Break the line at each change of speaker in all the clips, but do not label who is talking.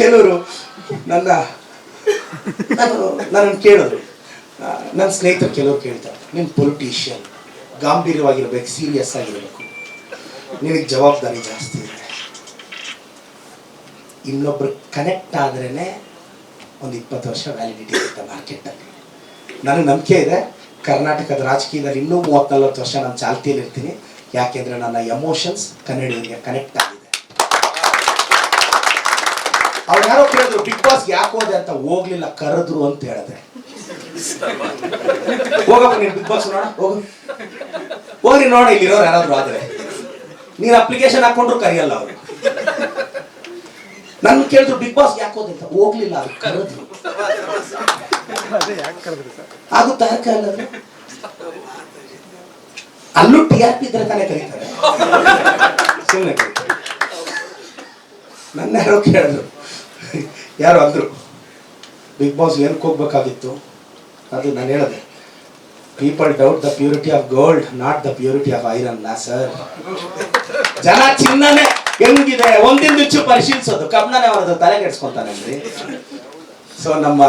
ಕೆಲವರು ನನ್ನ, ನಾನು, ನನ್ನನ್ನು ಕೇಳೋರು. ನನ್ನ ಸ್ನೇಹಿತರು ಕೆಲವರು ಕೇಳ್ತಾರೆ, ನೀನು ಪೊಲಿಟಿಷಿಯನ್ ಗಾಂಭೀರ್ಯವಾಗಿರ್ಬೇಕು ಸೀರಿಯಸ್ ಆಗಿರಬೇಕು. ನಿನಗೆ ಜವಾಬ್ದಾರಿ ಜಾಸ್ತಿ ಇದೆ. ಇನ್ನೊಬ್ರು ಕನೆಕ್ಟ್ ಆದ್ರೇ ಒಂದು ಇಪ್ಪತ್ತು ವರ್ಷ ವ್ಯಾಲಿಡಿಟಿ ಇರುತ್ತೆ ಮಾರ್ಕೆಟಲ್ಲಿ ನನಗೆ ನಂಬಿಕೆ ಇದೆ, ಕರ್ನಾಟಕದ ರಾಜಕೀಯದಲ್ಲಿ ಇನ್ನೂ ಮೂವತ್ತು ನಲ್ವತ್ತು ವರ್ಷ ನಾನು ಚಾಲ್ತಿಯಲ್ಲಿ ಇರ್ತೀನಿ ಯಾಕೆಂದರೆ ನನ್ನ ಎಮೋಷನ್ಸ್ ಕನ್ನಡಿಗರಿಗೆ ಕನೆಕ್ಟ್ ಆಗಿದೆ. ಅವ್ರು ಯಾರೋ ಕೇಳಿದ್ರು ಬಿಗ್ ಬಾಸ್ ಯಾಕೆ ಹೋದೆ ಅಂತ ಹೋಗ್ಲಿಲ್ಲ, ಕರೆದ್ರು ಅಂತ ಹೇಳಿದ್ರೆ ಹೋಗಪ್ಪ ನೀನು ಬಿಗ್ ಬಾಸ್ ನೋಡ ಹೋಗು. ಹೋಗಿ ನೋಡ, ಇಲ್ಲಿರೋರು ಯಾರಾದ್ರು ಆದ್ರೆ. ನೀನು ಅಪ್ಲಿಕೇಶನ್ ಹಾಕೊಂಡ್ರು ಕರೆಯಲ್ಲ ಅವರು. ನನ್ ಕೇಳಿದ್ರು ಬಿಗ್ ಬಾಸ್ ಯಾಕೆ ಹೋದೆ ಅಂತ ಹೋಗ್ಲಿಲ್ಲ, ಅವ್ರು ಕರೆದ್ರು. ಆಗುತ್ತಾ ಯಾಕೆ ಅಲ್ಲದು ಅಲ್ಲೂ ಟಿ ಆರ್ ಪಿ ಇದ್ರೆ ತಾನೇ ಕರೀತಾರೆ. ಸುಮ್ಮನೆ ನನ್ನ ಯಾರೋ ಕೇಳಿದ್ರು. ಯಾರು ಅಂದರು, ಬಿಗ್ ಬಾಸ್ ಏನಕ್ಕೆ ಹೋಗ್ಬೇಕಾಗಿತ್ತು? ಅದು ನಾನು ಹೇಳಿದೆ, people doubt the purity of gold, not the purity of iron ನಾ ಸರ್. ಜನ ಚಿನ್ನನೇ ಹೆಂಗಿದೆ, ಒಂದಿನ ರುಚಿ ಪರಿಶೀಲಿಸೋದು. ಕಬ್ಬನೇ ಅವರದ್ದು ತಲೆ ಕೆಡ್ಸ್ಕೊಂತಾನೆ ಸೊ ನಮ್ಮ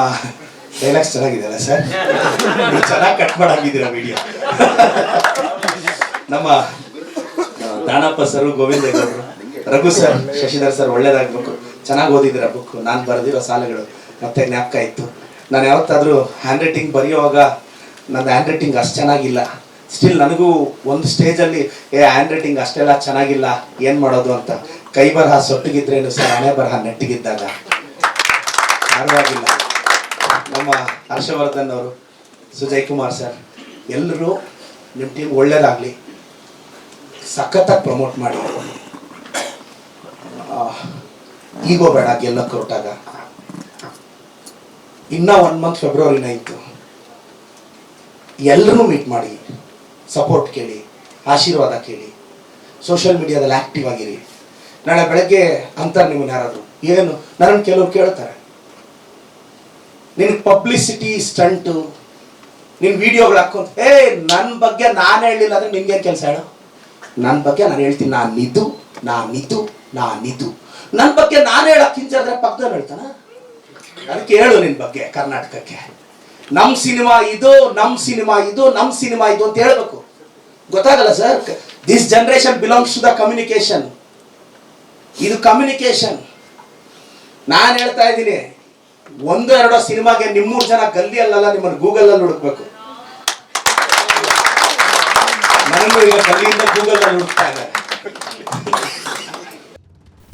ಡೈಲಾಗ್ಸ್ ಚೆನ್ನಾಗಿದೆಯಲ್ಲ ಸರ್? ಚೆನ್ನಾಗಿ ಕಟ್ ಮಾಡಂಗಿದ್ದೀರ ವಿಡಿಯೋ ನಮ್ಮ Danappa sir Govinda Raghu sir, Shashidhar sir ಒಳ್ಳೇದಾಗ್ಬೇಕು. ಚೆನ್ನಾಗಿ ಓದಿದಿರ ಬುಕ್ ನಾನು ಬರೆದಿರೋ ಸಾಲುಗಳು ಮತ್ತೆ ಜ್ಞಾಪಕ ಇತ್ತು. ನಾನು ಯಾವತ್ತಾದರೂ ಹ್ಯಾಂಡ್ ರೈಟಿಂಗ್ ಬರೆಯುವಾಗ ನನ್ನ ಹ್ಯಾಂಡ್ ರೈಟಿಂಗ್ ಅಷ್ಟು ಚೆನ್ನಾಗಿಲ್ಲ. ಸ್ಟಿಲ್ ನನಗೂ ಒಂದು ಸ್ಟೇಜಲ್ಲಿ ಏ ಹ್ಯಾಂಡ್ ರೈಟಿಂಗ್ ಅಷ್ಟೆಲ್ಲ ಚೆನ್ನಾಗಿಲ್ಲ, ಏನು ಮಾಡೋದು? ಅಂತ ಕೈ ಬರಹ ಸೊಟ್ಟಿಗಿದ್ರೇನು ಸರ್, ಹಣೆ ಬರಹ ನೆಟ್ಟಿಗಿದ್ದಾಗ? ಪರವಾಗಿಲ್ಲ ನಮ್ಮ ಹರ್ಷವರ್ಧನ್ ಅವರು, ಸುಜಯ್ ಕುಮಾರ್ ಸರ್ ಎಲ್ಲರೂ ನಿಮ್ಮ ಟೀಮ್ ಒಳ್ಳೇದಾಗಲಿ. ಸಖತ್ತಾಗಿ ಪ್ರಮೋಟ್ ಮಾಡಿ. ಈಗೋ ಬೇಡ ಗೆಲ್ಲಕ್ಕೆ ಹೊರಟಾಗ ಇನ್ನ ಒನ್ ಮಂತ್ ಫೆಬ್ರವರಿ ನೈನ್ತು. ಎಲ್ಲರೂ ಮೀಟ್ ಮಾಡಿ ಸಪೋರ್ಟ್ ಕೇಳಿ, ಆಶೀರ್ವಾದ ಕೇಳಿ ಸೋಷಿಯಲ್ ಮೀಡಿಯಾದಲ್ಲಿ ಆಕ್ಟಿವ್ ಆಗಿರಿ. ನಾಳೆ ಬೆಳಗ್ಗೆ ಅಂತಾರೆ ನಿಮ್ಮನ್ನ ಯಾರಾದರೂ? ಏನು? ನನ್ನನ್ನು ಕೆಲವರು ಕೇಳ್ತಾರೆ. ನಿನ್ ಪಬ್ಲಿಸಿಟಿ ಸ್ಟಂಟು ನಿನ್ನ ವಿಡಿಯೋಗಳು ಹಾಕೊಂತ ಏ ನನ್ನ ಬಗ್ಗೆ ನಾನು ಹೇಳಿಲ್ಲ ಅಂದ್ರೆ ನಿನ್ಗೇನು ಕೆಲಸ ಹೇಳು? ನನ್ನ ಬಗ್ಗೆ ನಾನು ಹೇಳ್ತೀನಿ, ನಾನು ನಿದು ನಾನಿದು ನಾನಿದು ನನ್ನ ಬಗ್ಗೆ ನಾನು ಹೇಳಕ್ ಹಿಂಜಾದ್ರೆ ಪಕ್ಕದಲ್ಲಿ ಹೇಳ್ತಾನ? ಅದಕ್ಕೆ ಹೇಳು ನಿನ್ನ ಬಗ್ಗೆ ಕರ್ನಾಟಕಕ್ಕೆ. ನಮ್ಮ ಸಿನಿಮಾ ಇದು ನಮ್ಮ ಸಿನಿಮಾ ಇದು ನಮ್ಮ ಸಿನಿಮಾ ಇದು ಅಂತ ಹೇಳ್ಬೇಕು. ಗೊತ್ತಾಗಲ್ಲ sir? This generation belongs to the communication ಇದು ಕಮ್ಯುನಿಕೇಶನ್ ನಾನು ಹೇಳ್ತಾ ಇದ್ದೀನಿ, ಒಂದು, ಎರಡೋ ಸಿನಿಮಾಗೆ ನಿಮ್ಮೂರು ಜನ ಗಲ್ಲಿ ಅಲ್ಲಲ್ಲ, ನಿಮ್ಮನ್ನು ಗೂಗಲ್ ಅಲ್ಲಿ ಹುಡುಕ್ಬೇಕು. ನನಗೂ ಈಗ ಗಲ್ಲಿಯಿಂದ ಗೂಗಲ್ ಅಲ್ಲಿ ಹುಡುಕ್ತಾ ಇದ್ದಾರೆ.